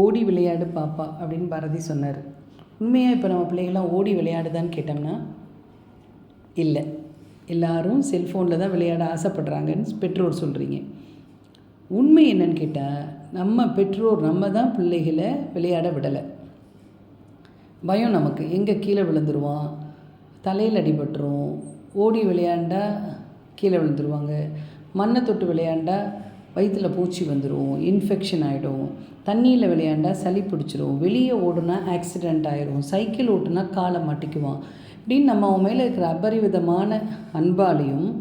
ஓடி விளையாடு பாப்பா அப்படின்னு பாரதி சொன்னார். உண்மையாக இப்போ நம்ம பிள்ளைகள்லாம் ஓடி விளையாடுதான்னு கேட்டோம்னா இல்லை. எல்லாரும் செல்ஃபோனில் தான் விளையாட ஆசைப்படுறாங்கன்னு பெற்றோர் சொல்கிறீங்க உண்மை என்னன்னு கேட்டால் நம்ம பெற்றோர் நம்ம தான் பிள்ளைகளை விளையாட விடலை. பயம் நமக்கு. எங்கே கீழே விழுந்துருவான்? தலையில் அடிபட்டுரும். ஓடி விளையாண்டா கீழே விழுந்துருவாங்க. மண்ணை தொட்டு விளையாண்டா வயிற்றுல பூச்சி வந்துடும் இன்ஃபெக்ஷன் ஆகிடும் தண்ணியில் விளையாண்டா சளி பிடிச்சிரும். வெளியே ஓடுனா ஆக்சிடெண்ட் ஆயிரும். சைக்கிள் ஓட்டுனா காலை மாட்டிக்குவான். இப்படின்னு நம்ம அவன் மேலே இருக்கிற அபரிவிதமான அன்பாலையும்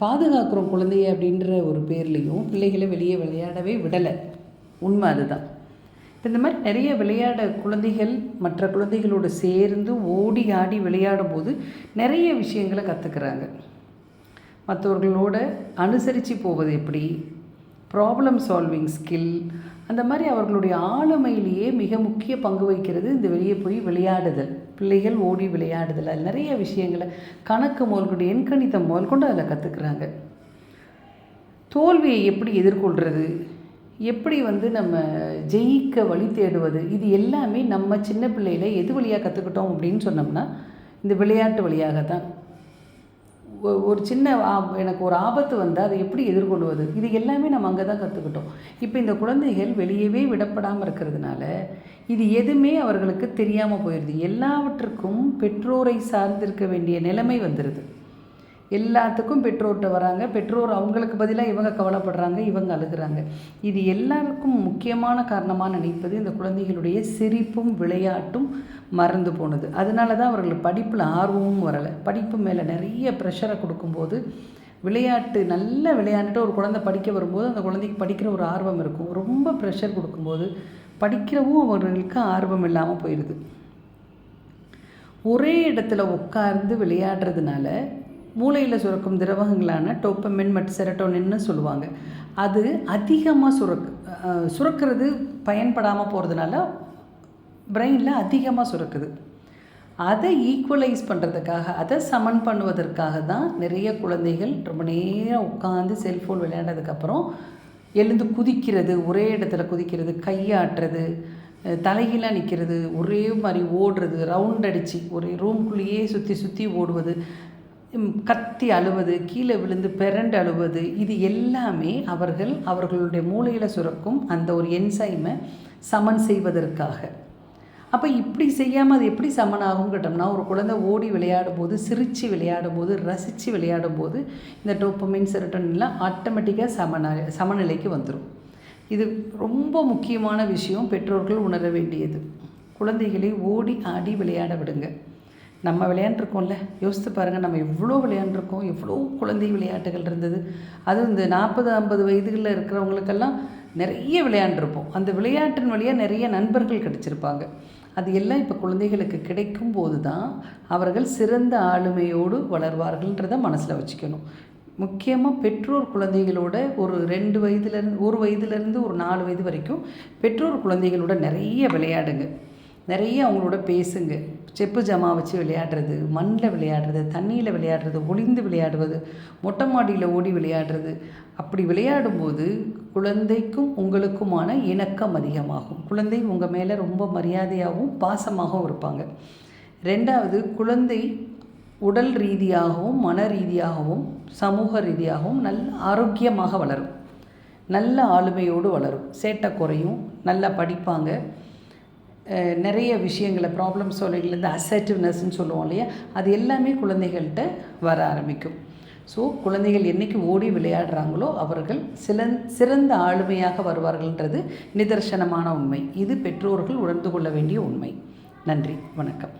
பாதுகாக்கிறோம் குழந்தைய அப்படின்ற ஒரு பேர்லேயும் பிள்ளைகளை வெளியே விளையாடவே விடலை. உண்மை அதுதான். இந்த மாதிரி நிறைய விளையாட குழந்தைகள் மற்ற குழந்தைகளோடு சேர்ந்து ஓடி ஆடி விளையாடும் போது நிறைய விஷயங்களை கற்றுக்குறாங்க மற்றவர்களோட அனுசரித்து போவது எப்படி? ப்ராப்ளம் சால்விங் ஸ்கில் அந்த மாதிரி அவர்களுடைய ஆளுமையிலேயே மிக முக்கிய பங்கு வகிக்கிறது இந்த வெளியே போய் விளையாடுதல். பிள்ளைகள் ஓடி விளையாடுதல். அது நிறைய விஷயங்களை கணக்கு முதல்கொண்டு எண்கணிதம் அதில் கற்றுக்குறாங்க தோல்வியை எப்படி எதிர்கொள்கிறது எப்படி வந்து நம்ம ஜெயிக்க வழி தேடுவது? இது எல்லாமே நம்ம சின்ன பிள்ளையில் எது வழியாக கற்றுக்கிட்டோம் அப்படின்னு சொன்னோம்னா இந்த விளையாட்டு வழியாக தான் ஒரு சின்ன ஆப்- எனக்கு ஒரு ஆபத்து வந்தால் அதை எப்படி எதிர்கொள்வது? இது எல்லாமே நம்ம அங்கே தான் கற்றுக்கிட்டோம் இப்போ இந்த குழந்தைகள் வெளியவே விடப்படாமல் இருக்கிறதுனால இது எதுவுமே அவர்களுக்கு தெரியாமல் போயிடுது எல்லாவற்றுக்கும் பெற்றோரை சார்ந்திருக்க வேண்டிய நிலைமை வந்துடுது எல்லாத்துக்கும் பெற்றோர்கிட்ட வராங்க. பெற்றோர் அவங்களுக்கு பதிலாக இவங்க கவலைப்படுறாங்க இவங்க அழுகுறாங்க. இது எல்லாருக்கும் முக்கியமான காரணமாக நினைப்பது இந்த குழந்தைகளுடைய சிரிப்பும் விளையாட்டும் மறந்து போனது. அதனால தான் அவர்கள் படிப்பில் ஆர்வமும் வரலை. படிப்பு மேலே நிறைய ப்ரெஷரை கொடுக்கும்போது விளையாட்டு நல்ல விளையாண்டுட்டு ஒரு குழந்தை படிக்க வரும்போது அந்த குழந்தைக்கு படிக்கிற ஒரு ஆர்வம் இருக்கும். ரொம்ப ப்ரெஷர் கொடுக்கும்போது படிக்கிறவும் அவர்களுக்கு ஆர்வம் இல்லாமல் போயிடுது ஒரே இடத்துல உட்கார்ந்து விளையாடுறதுனால மூளையில் சுரக்கும் திரவங்களான டோப்பமின் மற்றும் செரட்டோனின்னு சொல்லுவாங்க. அது அதிகமாக சுரக்கு சுரக்கிறது பயன்படாமல் போகிறதுனால பிரெயினில் அதிகமாக சுரக்குது. அதை ஈக்குவலைஸ் பண்ணுறதுக்காக அதை சமன் பண்ணுவதற்காக தான் நிறைய குழந்தைகள் ரொம்ப நேரம் உட்காந்து செல்ஃபோன் விளையாண்டதுக்கப்புறம் எழுந்து குதிக்கிறது ஒரே இடத்துல குதிக்கிறது கையாட்டுறது தலைகீழாக நிற்கிறது ஒரே மாதிரி ஓடுறது ரவுண்ட் அடித்து ஒரே ரூம்குள்ளேயே சுற்றி சுற்றி ஓடுவது கத்தி அழுவது கீழே விழுந்து பெரண்டு அழுவது இது எல்லாமே அவர்கள் அவர்களுடைய மூளையில் சுரக்கும் அந்த ஒரு என்சைமை சமன் செய்வதற்காக. அப்போ இப்படி செய்யாமல் அது எப்படி சமனாகும் கேட்டோம்னா ஒரு குழந்தை ஓடி விளையாடும் போது சிரித்து விளையாடும் போது ரசித்து விளையாடும் போது இந்த டோப்பமின் செரட்டோனின்லாம் ஆட்டோமேட்டிக்காக சமன சமநிலைக்கு வந்துடும் இது ரொம்ப முக்கியமான விஷயம் பெற்றோர்கள் உணர வேண்டியது. குழந்தைகளை ஓடி ஆடி விளையாட விடுங்க. நம்ம விளையாண்டுருக்கோம்ல. யோசித்து பாருங்கள் நம்ம எவ்வளோ விளையாண்டுருக்கோம் எவ்வளோ குழந்தை விளையாட்டுகள் இருந்தது. அதுவும் இந்த நாற்பது ஐம்பது வயதுகளில் இருக்கிறவங்களுக்கெல்லாம் நிறைய விளையாண்டுருப்போம். அந்த விளையாட்டின் வழியாக நிறைய நண்பர்கள் கிடச்சிருப்பாங்க. அது எல்லாம் இப்போ குழந்தைகளுக்கு கிடைக்கும் போது தான் அவர்கள் சிறந்த ஆளுமையோடு வளர்வார்கள்ன்றதை மனசில் வச்சுக்கணும். முக்கியமாக பெற்றோர் குழந்தைகளோட ஒரு ரெண்டு வயதுலேருந்து ஒரு வயதுலேருந்து ஒரு நாலு வயது வரைக்கும் பெற்றோர் குழந்தைகளோட நிறைய விளையாடுங்க. நிறைய அவங்களோட பேசுங்க. செப்பு ஜமா வச்சு விளையாடுறது மண்ணில் விளையாடுறது தண்ணியில் விளையாடுறது ஒளிந்து விளையாடுவது மொட்டை மாடியில் ஓடி விளையாடுறது. அப்படி விளையாடும்போது குழந்தைக்கும் உங்களுக்குமான இணக்கம் அதிகமாகும். குழந்தை உங்கள் மேலே ரொம்ப மரியாதையாகவும் பாசமாகவும் இருப்பாங்க. ரெண்டாவது குழந்தை உடல் ரீதியாகவும் மன ரீதியாகவும் சமூக ரீதியாகவும் நல்ல ஆரோக்கியமாக வளரும். நல்ல ஆளுமையோடு வளரும். சேட்டை குறையும். நல்லா படிப்பாங்க. நிறைய விஷயங்களை ப்ராப்ளம் சால்விங்லேருந்து அசர்ட்டிவ்னஸ்ன்னு சொல்லுவோம் இல்லையா? அது எல்லாமே குழந்தைகள்கிட்ட வர ஆரம்பிக்கும். ஸோ குழந்தைகள் என்னைக்கு ஓடி விளையாடுறாங்களோ அவர்கள் சிலந் சிறந்த ஆளுமையாக வருவார்கள்ன்றது நிதர்சனமான உண்மை. இது பெற்றோர்கள் உணர்ந்து கொள்ள வேண்டிய உண்மை. நன்றி. வணக்கம்.